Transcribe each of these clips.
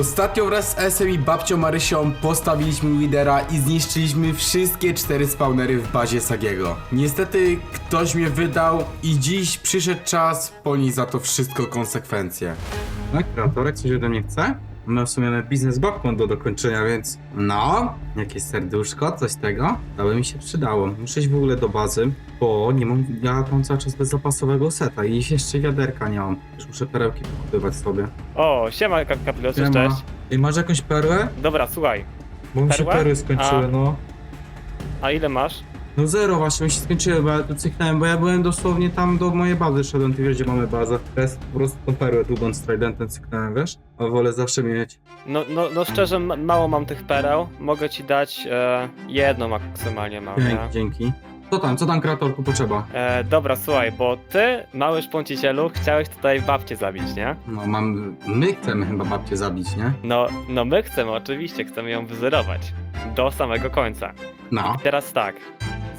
Ostatnio wraz z Esem i babcią Marysią postawiliśmy Widera i zniszczyliśmy wszystkie cztery spawnery w bazie Sagiego. Niestety ktoś mnie wydał i dziś przyszedł czas ponieść za to wszystko konsekwencje. Tak, kreatorek coś ode mnie chce? No w sumie mamy biznes babką do dokończenia, więc no, jakieś serduszko, coś tego, to by mi się przydało. Muszę iść w ogóle do bazy, bo nie mam, ja mam cały czas bezopasowego seta i jeszcze wiaderka nie mam. Już muszę perełki kupować sobie. O, siema Kap- Kapilos, cześć. Siema. Ej, masz jakąś perłę? Dobra, słuchaj, Bo mi się Perłę? perły skończyły, A. no. a ile masz? No zero właśnie mi się skończyły, bo ja tu cyknąłem, bo ja byłem dosłownie tam do mojej bazy szedłem, ty wiesz gdzie mamy bazę. Teraz po prostu tą perłę długą z tridentem cyknąłem, wiesz? A wolę zawsze mieć. No, no, no szczerze, ma- mało mam tych pereł. Mogę ci dać e, jedno maksymalnie mam, Dzięki, nie? dzięki. Co tam, co tam kreatorku potrzeba? E, dobra, słuchaj, bo ty, mały szponcicielu, chciałeś tutaj babcię zabić, nie? No mam, my chcemy chyba babcię zabić, nie? No, no my chcemy, oczywiście, chcemy ją wyzerować. Do samego końca. No. Teraz tak.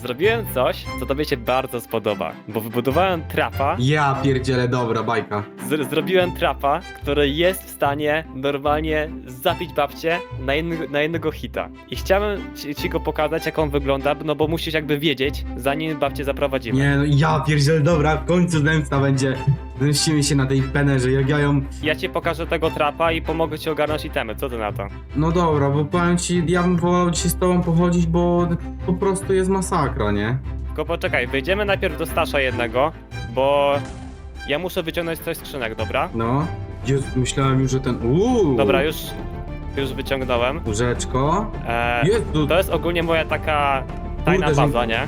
Zrobiłem coś, co tobie się bardzo spodoba, bo wybudowałem trapa, Ja pierdzielę, dobra, bajka. zrobiłem trapa, który jest w stanie normalnie zabić babcię na, jednego- na jednego hita. I chciałem ci, ci go pokazać, jak on wygląda, no bo musisz jakby wiedzieć, zanim babcię zaprowadzimy. Nie no, ja pierdzielę, dobra, w końcu zemsta będzie. Zemścimy się na tej penerze, jak ja ją... Ja ci pokażę tego trapa i pomogę ci ogarnąć itemy, co ty na to? No dobra, bo powiem ci, ja bym wolał dzisiaj z tobą pochodzić, bo po prostu jest masakra, nie? Tylko poczekaj, wyjdziemy najpierw do Stasza jednego, bo ja muszę wyciągnąć coś z skrzynek, dobra? No. Jezu, myślałem już, że ten... Uuu! Dobra, już, już wyciągnąłem. Łóżeczko. E, Jezu, to jest ogólnie moja taka tajna Kurde, że- baza, nie?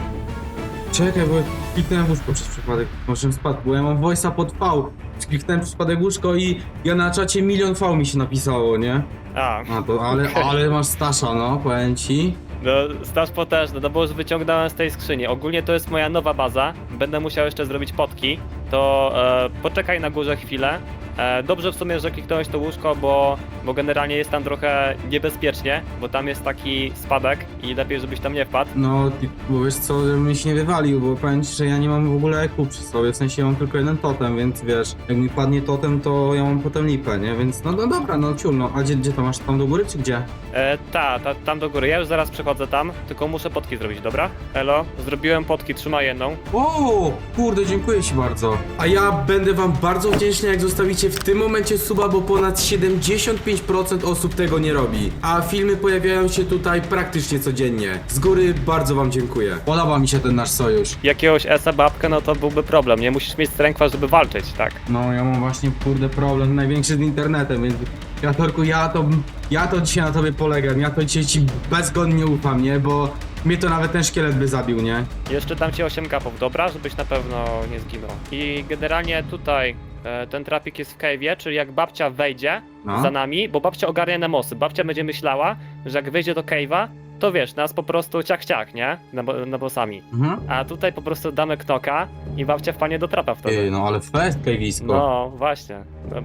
czekaj, bo kliknąłem łóżko przez przypadek. Może spadł, bo ja mam voice'a pod V. Kliknąłem przez przypadek łóżko i ja na czacie milion V mi się napisało, nie? A, A to, ale, Okej. ale masz Stasza, no, powiem ci. no Stasz potężny, no bo już wyciągnąłem z tej skrzyni. Ogólnie to jest moja nowa baza, będę musiał jeszcze zrobić potki, to e, poczekaj na górze chwilę. E, dobrze w sumie, że kliknąłeś to łóżko, bo, bo generalnie jest tam trochę niebezpiecznie, bo tam jest taki spadek i lepiej, żebyś tam nie wpadł. No, ty- bo wiesz co, żebym się nie wywalił, bo powiem ci, że ja nie mam w ogóle EQ przy sobie, w sensie mam tylko jeden totem, więc wiesz, jak mi padnie totem, to ja mam potem lipę, nie? Więc no, no dobra, no ciul, no. A gdzie, gdzie to masz, tam do góry, czy gdzie? E, ta, ta, tam do góry. Ja już zaraz przechodzę tam, tylko muszę potki zrobić, dobra? Elo, zrobiłem potki, trzymaj jedną. O, kurde, dziękuję ci bardzo. A ja będę wam bardzo wdzięczny, jak zostawicie w tym momencie suba, bo ponad 75% osób tego nie robi. A filmy pojawiają się tutaj praktycznie codziennie. Z góry bardzo wam dziękuję. Podoba mi się ten nasz sojusz. Jakiegoś esa babkę, no to byłby problem. Nie musisz mieć strękwa, żeby walczyć, tak? No, ja mam właśnie, kurde, problem największy z internetem, więc... Kreatorku, ja to, ja to dzisiaj na tobie polegam, ja to dzisiaj ci bezgodnie ufam, nie? Bo mnie to nawet ten szkielet by zabił, nie? Jeszcze dam ci 8 kapów, dobra? Żebyś na pewno nie zginął. I generalnie tutaj e, ten trapik jest w cave'ie, czyli jak babcia wejdzie No. za nami, bo babcia ogarnia nemosy. Babcia będzie myślała, że jak wejdzie do cave'a, to wiesz, nas po prostu ciach ciach, nie? Na, bo- na bossami. Mhm. A tutaj po prostu damy knoka i babcia wpanie do trapa wtedy. Ty, no ale fest, kajwisko. No, właśnie.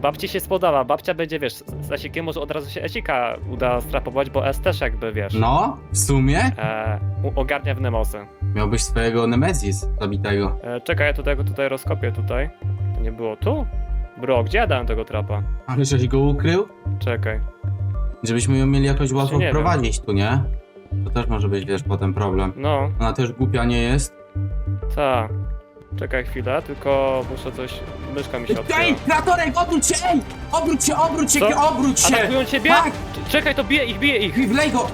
Babci się spodoba. Babcia będzie, wiesz, z Esikiem może od razu się Esika uda strapować, bo S też jakby, wiesz, No, w sumie e, u- ogarnia w nemosy. miałbyś swojego Nemezis zabitego. E, czekaj, ja tutaj go tutaj rozkopię tutaj. Nie było tu? Bro, gdzie ja dałem tego trapa? Ale żeś go ukrył? Czekaj. Żebyśmy ją mieli jakoś łatwo nie wiem. wprowadzić tu, nie? To też może być, wiesz, potem problem. No, Ona też głupia nie jest. ta. Czekaj chwilę, tylko muszę coś... Myszka mi się odkryła. Ej, kreatorek, obróć się, ej! Obróć się, obróć się, Co? obróć się! Atakują ciebie? Tak! Cz- Czekaj, to bije ich, bije ich! I wlej go!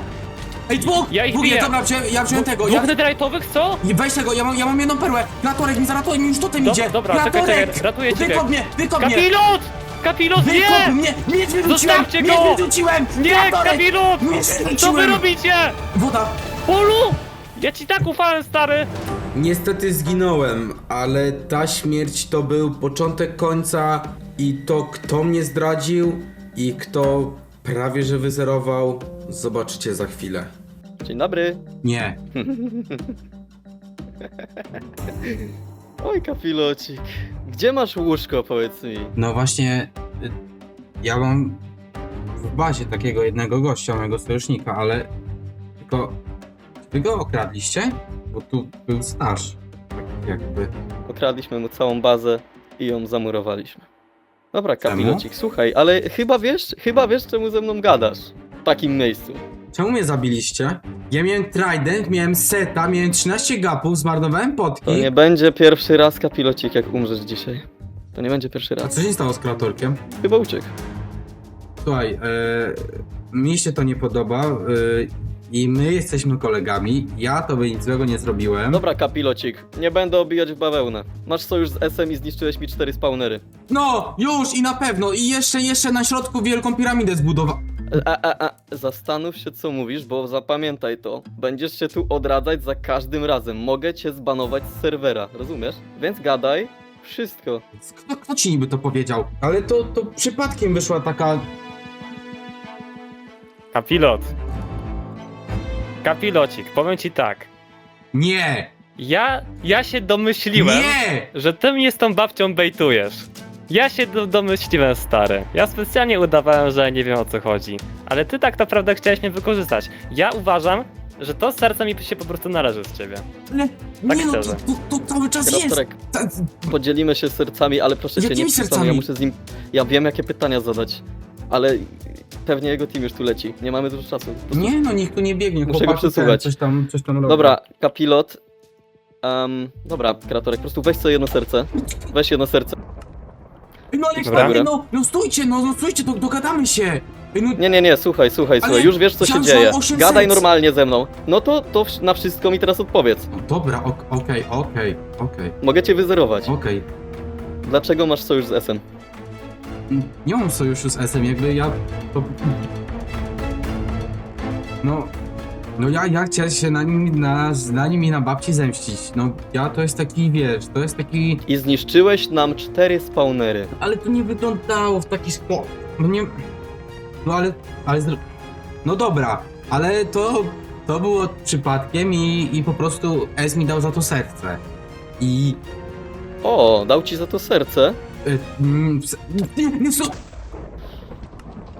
Ej, dwóch! Ja ich biję. dobra, wziąłem, ja wziąłem tego, ja... Dwóch netherite'owych, co? Nie, weź tego, ja mam, ja mam jedną perłę! Kreatorek mi zaratuje, mi już totem Dobra, idzie! dobra, czekaj, czekaj, ratuję ciebie. Wykop mnie, wykop mnie! Kapilot! Kapilot, Wykop nie! mnie! Miecz wyrzuciłem! Zostawcie Miecz go! wyrzuciłem! Nie, Kreatorek! Kapilot! Co wy wyrzuciłem! robicie? Woda! Polu! Ja ci tak ufałem, stary! Niestety zginąłem, ale ta śmierć to był początek końca i to kto mnie zdradził i kto prawie że wyzerował, zobaczycie za chwilę. Dzień dobry. Nie. Oj, kapilocik. Gdzie masz łóżko, powiedz mi? No właśnie, y, ja mam w bazie takiego jednego gościa, mojego sojusznika, ale tylko wy go okradliście? Bo tu był staż, tak jakby. Okradliśmy mu całą bazę i ją zamurowaliśmy. Dobra, kapilocik, słuchaj, ale chyba wiesz, chyba wiesz, czemu ze mną gadasz w takim miejscu. Czemu mnie zabiliście? Ja miałem trident, miałem seta, miałem 13 gapów, zmarnowałem To potki. nie będzie pierwszy raz, kapilocik, jak umrzesz dzisiaj. To nie będzie pierwszy A raz. co się stało z kreatorkiem? Chyba uciekł. Słuchaj, e, mi się to nie podoba e, i my jesteśmy kolegami. Ja tobie nic złego nie zrobiłem. Dobra, kapilocik, nie będę obijać w bawełnę. Masz sojusz z SM i zniszczyłeś mi cztery spawnery. No, już i na pewno. I jeszcze, jeszcze na środku wielką piramidę zbudowa... A, a, a, zastanów się, co mówisz, bo zapamiętaj to. Będziesz się tu odradzać za każdym razem. Mogę cię zbanować z serwera, rozumiesz? Więc gadaj wszystko. Kto, kto ci niby to powiedział? Ale to, to przypadkiem wyszła taka... Kapilot. Kapilocik, powiem ci tak. Nie! Ja, ja się domyśliłem, Nie! że ty mnie z tą babcią bejtujesz. Ja się do, domyśliłem, stary. Ja specjalnie udawałem, że nie wiem o co chodzi. Ale ty tak naprawdę chciałeś mnie wykorzystać. Ja uważam, że to serce mi się po prostu należy z ciebie. Ale Tak nie no, to, szczerze. to, to cały czas jest! Raptorek, Ta, podzielimy się sercami, ale proszę cię, nie Jakimi przesadzaj, sercami? ja muszę z nim... Ja wiem, jakie pytania zadać, ale pewnie jego team już tu leci. Nie mamy dużo czasu. Nie no, nikt tu nie biegnie. Muszę go chłopaki ten przesłuchać. Coś tam, coś tam robią. Dobra, kapilot. Um, dobra, kreatorek, po prostu weź sobie jedno serce. Weź jedno serce. No ale Dobra. panie, no, no stójcie, no, no stójcie, do, dogadamy się! Ej, no, Nie, nie, nie, słuchaj, słuchaj, Ale słuchaj, już wiesz co się chciałem, że mam dzieje. osiem Gadaj serc. normalnie ze mną. No to, to wsz- na wszystko mi teraz odpowiedz. no dobra, ok- okej, okej, okej, Mogę cię wyzerować. okej. Dlaczego masz sojusz z SM? Mm, Nie mam sojuszu z SM, jakby ja to... No... No ja, ja chciałem się na nim, na, na nim i na babci zemścić. No ja to jest taki, wiesz, to jest taki... I zniszczyłeś nam cztery spawnery. Ale to nie wyglądało w taki sposób. No nie... No ale... ale zro... No dobra, ale to... To było przypadkiem i, i po prostu S mi dał za to serce. I... O, dał ci za to serce. Y, mm, s- nie, nie, so...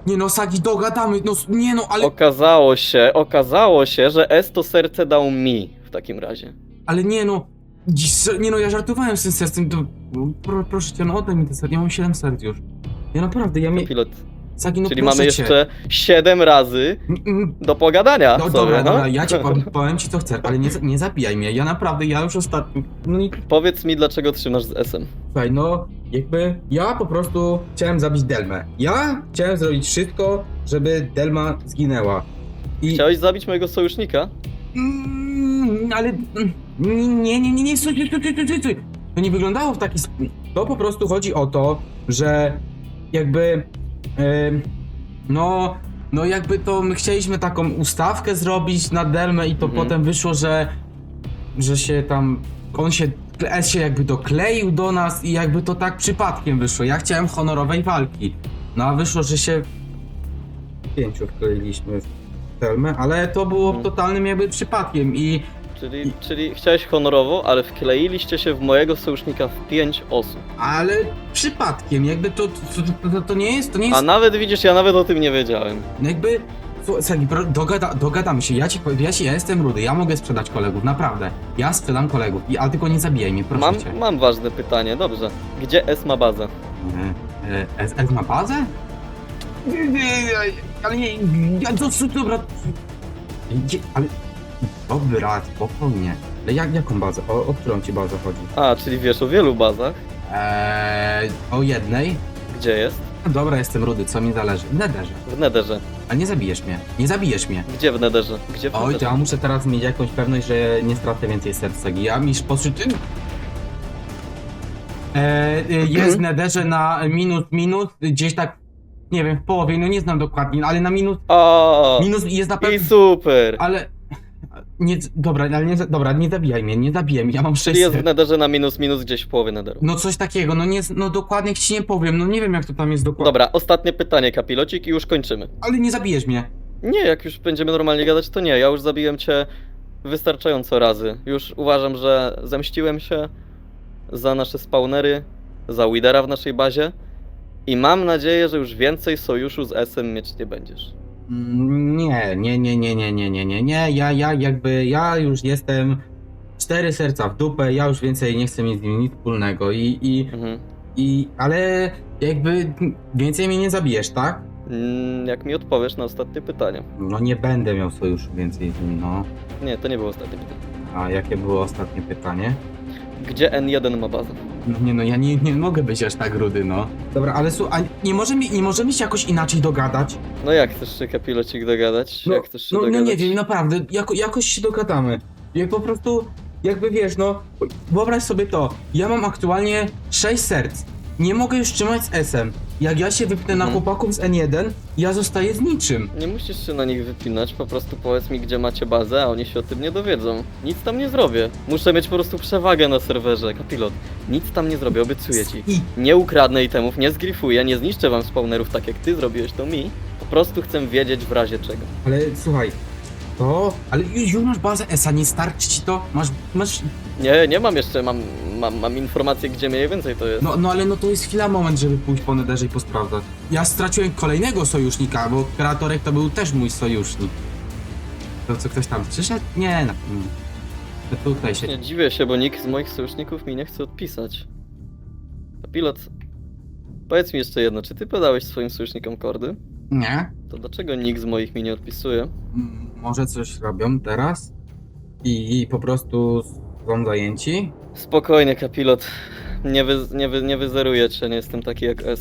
nie no, Sagi, dogadamy, no s- nie no, ale... Okazało się, okazało się, że S to serce dał mi w takim razie. Ale nie no, dziś, nie no, ja żartowałem z tym sercem, to pro, proszę cię, no oddaj mi te serce, ja mam 7 serc już. Ja naprawdę, ja mi... Pilot. Sagi, no Czyli proszę mamy cię. jeszcze siedem razy Mm, mm, do pogadania. No sobie, dobra, no. dobra, ja ci powiem, powiem ci co chcę, ale nie, nie zabijaj mnie, ja naprawdę, ja już ostatnio, no i Powiedz mi, dlaczego trzymasz z SM. słuchaj, no jakby ja po prostu chciałem zabić Delmę. Ja chciałem zrobić wszystko, żeby Delma zginęła. I... Chciałeś zabić mojego sojusznika? Mm, ale mm, nie, nie, nie, nie, stój, stój, stój, stój, stój, stój. To nie wyglądało w taki sposób. To po prostu chodzi o to, że jakby no, no jakby to my chcieliśmy taką ustawkę zrobić na Delmę i to Mhm. potem wyszło, że że się tam on się S się jakby dokleił do nas i jakby to tak przypadkiem wyszło. Ja chciałem honorowej walki. No a wyszło, że się pięciu wkleiliśmy w Delmę, ale to było Mhm. totalnym jakby przypadkiem i Czyli, czyli chciałeś honorowo, ale wkleiliście się w mojego sojusznika w pięć osób. ale przypadkiem, jakby to, to, to, to nie jest, to nie jest, A nawet widzisz, ja nawet o tym nie wiedziałem. jakby, słuchaj, Sagi, dogada, dogadamy się, ja ci, powiem- ja, ci, ja jestem rudy, ja mogę sprzedać kolegów, naprawdę, ja sprzedam kolegów, i, ale tylko nie zabijaj mnie, proszę Mam, cię. mam ważne pytanie, dobrze. Gdzie S ma bazę? E, e, S, S ma bazę? Nie, ale nie, ja, to, to, dobra, ale, dobra, spokojnie, ale jak, jaką bazę, o, o którą ci bazę chodzi? A, czyli wiesz o wielu bazach. Eee, o jednej? Gdzie jest? Dobra, jestem rudy, co mi zależy? W nederze. W Nederze. Ale nie zabijesz mnie. Nie zabijesz mnie. Gdzie w Nederze? Gdzie w Oj, to Nederze? ja muszę teraz mieć jakąś pewność, że nie stracę więcej serca. Ja mi poszedł... E, e, jest w nederze na minus, minus, gdzieś tak, nie wiem, w połowie, no nie znam dokładnie, ale na minus, O, minus jest na i pewno... super! Ale... Nie, dobra, ale nie, dobra, nie zabijaj mnie, nie zabijaj mnie, ja mam Czyli 6 jest w Nederze na minus, minus gdzieś w połowie Nederu. No coś takiego, no nie, no dokładnie ci nie powiem, no nie wiem jak to tam jest dokładnie. Dobra, ostatnie pytanie, kapilocik i już kończymy. Ale nie zabijesz mnie. Nie, jak już będziemy normalnie gadać, to nie. Ja już zabiłem cię wystarczająco razy. Już uważam, że zemściłem się za nasze spawnery, za Widera w naszej bazie i mam nadzieję, że już więcej sojuszu z SM mieć nie będziesz. Mm, Nie, nie, nie, nie, nie, nie, nie, nie, nie, ja, ja jakby, ja już jestem cztery serca w dupę, ja już więcej nie chcę mieć z nim nic wspólnego i, i, Mhm. i ale Jakby więcej mnie nie zabijesz, tak? Mm, jak mi odpowiesz na ostatnie pytanie. No nie będę miał sojuszu więcej z nim, no. Nie, to nie było ostatnie pytanie. A jakie było ostatnie pytanie? Gdzie N1 ma bazę? No nie no, ja nie, nie mogę być aż tak rudy, no. Dobra, ale słuchaj, a nie możemy, nie możemy się jakoś inaczej dogadać? No jak chcesz się kapilocik dogadać? No, jak chcesz się no, no dogadać? nie wiem, naprawdę, jako, jakoś się dogadamy. Jak po prostu, jakby wiesz, no, wyobraź sobie to, ja mam aktualnie 6 serc, nie mogę już trzymać z S-em. Jak ja się wypnę na Mhm. chłopaków z N1, ja zostaję z niczym. Nie musisz się na nich wypinać, po prostu powiedz mi, gdzie macie bazę, a oni się o tym nie dowiedzą. Nic tam nie zrobię. Muszę mieć po prostu przewagę na serwerze, kapilot. Nic tam nie zrobię, obiecuję ci. I Nie ukradnę itemów, nie zgrifuję, nie zniszczę wam spawnerów tak jak ty zrobiłeś to mi. Po prostu chcę wiedzieć w razie czego. Ale słuchaj, to. Ale już, już masz bazę ESA, nie starczy ci to? Masz. masz. Nie, nie mam jeszcze, mam, mam, mam informację, gdzie mniej więcej to jest. No, no ale no to jest chwila, moment, żeby pójść po nederze i posprawdzać. Ja straciłem kolejnego sojusznika, bo kreatorek to był też mój sojusznik. To co ktoś tam przyszedł? Nie, no. mm. To tutaj się. Nie dziwię się, bo nikt z moich sojuszników mi nie chce odpisać. Pilot, powiedz mi jeszcze jedno, czy ty podałeś swoim sojusznikom kordy? Nie. To dlaczego nikt z moich mi nie odpisuje? Mm, Może coś robią teraz? I, i po prostu są zajęci? Spokojnie, kapilot. Nie, wy, nie, wy, nie wyzeruję cię, nie jestem taki jak S.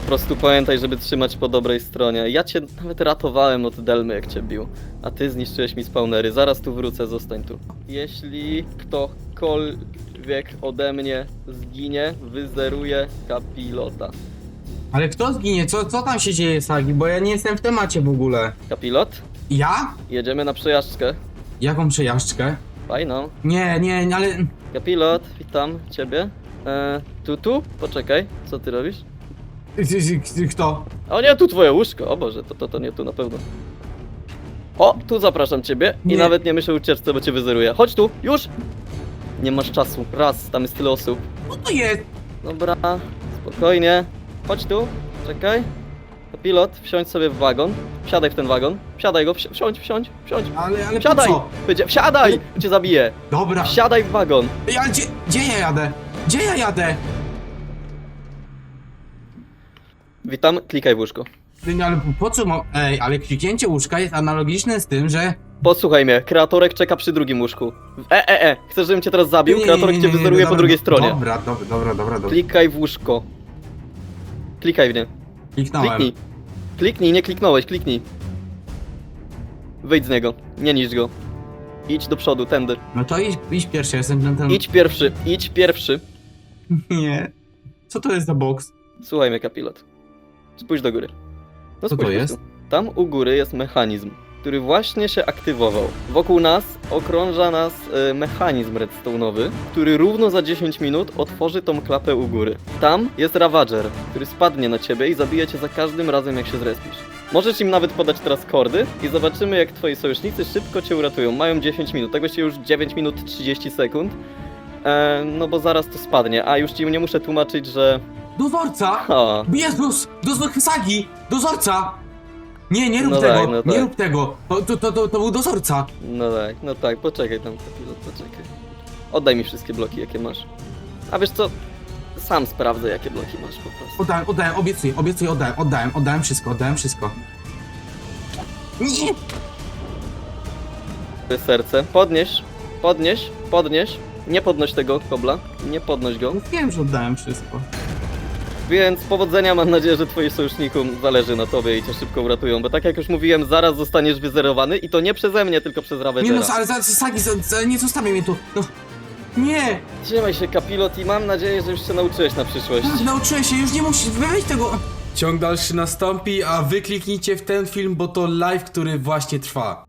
Po prostu pamiętaj, żeby trzymać po dobrej stronie. Ja cię nawet ratowałem od Delmy, jak cię bił. A ty zniszczyłeś mi spawnery. Zaraz tu wrócę, zostań tu. Jeśli ktokolwiek ode mnie zginie, wyzeruję kapilota. Ale kto zginie? Co, co tam się dzieje, Sagi? Bo ja nie jestem w temacie w ogóle. Kapilot, Ja? jedziemy na przejażdżkę. Jaką przejażdżkę? Fajną. Nie, nie, nie, ale. Kapilot, witam ciebie. Eee, tu, tu? Poczekaj, co ty robisz? Kto? O nie, tu twoje łóżko. O Boże, to, to, to nie tu na pewno. O, tu zapraszam ciebie i Nie. nawet nie myślę ucieczce, bo cię wyzeruję. Chodź tu, już! Nie masz czasu. Raz, tam jest tyle osób. Co to jest? Dobra, spokojnie. Chodź tu, czekaj. Pilot, wsiądź sobie w wagon. Wsiadaj w ten wagon. Wsiadaj go, wsi- wsiądź, wsiądź, wsiądź. Ale, ale po Wsiadaj! co? Wsiadaj! Cię zabiję. Dobra. Wsiadaj w wagon. Ej, ale gdzie, gdzie ja jadę? Gdzie ja jadę? Witam, klikaj w łóżko. Ty, no, Ale po co mam... Ej, ale kliknięcie łóżka jest analogiczne z tym, że... Posłuchaj mnie, kreatorek czeka przy drugim łóżku. E, e, e, chcesz, żebym cię teraz zabił? Nie, nie, nie, Kreatorek nie, cię nie, wyzeruje po dobra, drugiej stronie. Dobra, dobra, dobra, dobra, dobra. Klikaj w łóżko. Klikaj w nie. Kliknąłem. Kliknij. Kliknij, nie kliknąłeś, kliknij. Wyjdź z niego, nie niszcz go. Idź do przodu, tędy. No to idź, idź pierwszy, jestem ten... ten... Idź pierwszy, idź pierwszy. Nie. Co to jest za boks? Słuchaj mnie, kapilot. Spójrz do góry. No Co to spójrz po jest? prostu. Tam u góry jest mechanizm, który właśnie się aktywował. Wokół nas okrąża nas e, mechanizm redstone'owy, który równo za 10 minut otworzy tą klapę u góry. Tam jest Ravager, który spadnie na ciebie i zabije cię za każdym razem, jak się zrespisz. Możesz im nawet podać teraz kordy i zobaczymy, jak twoi sojusznicy szybko cię uratują. Mają 10 minut, tego się już 9 minut 30 sekund. E, no bo zaraz to spadnie, a już ci nie muszę tłumaczyć, że... Dozorca! Ha, Jezus! Dozor Sagi! Dozorca! Nie, nie rób No tego! tak, no Nie tak. rób tego! To, to, to, to, to był dozorca! No tak, no tak, poczekaj tam, kapilot, poczekaj. Oddaj mi wszystkie bloki, jakie masz. A wiesz co? Sam sprawdzę, jakie bloki masz po prostu. Oddałem, oddałem, obiecuję, obiecuję, oddałem, oddałem, oddałem wszystko, oddałem wszystko. Nie! Twoje serce. Podnieś, podnieś, podnieś. Nie podnoś tego kobla, nie podnoś go. Wiem, że oddałem wszystko. Więc powodzenia, mam nadzieję, że twoi sojusznikom zależy na tobie i cię szybko uratują, bo tak jak już mówiłem, zaraz zostaniesz wyzerowany i to nie przeze mnie, tylko przez Nie Ravagera. no, ale za, za, Sagi, za, za, nie zostawię mnie tu. No. Nie! Trzymaj się, kapilot, i mam nadzieję, że już się nauczyłeś na przyszłość. Nauczyłem się, już nie musisz wyjść tego. Ciąg dalszy nastąpi, a wy kliknijcie w ten film, bo to live, który właśnie trwa.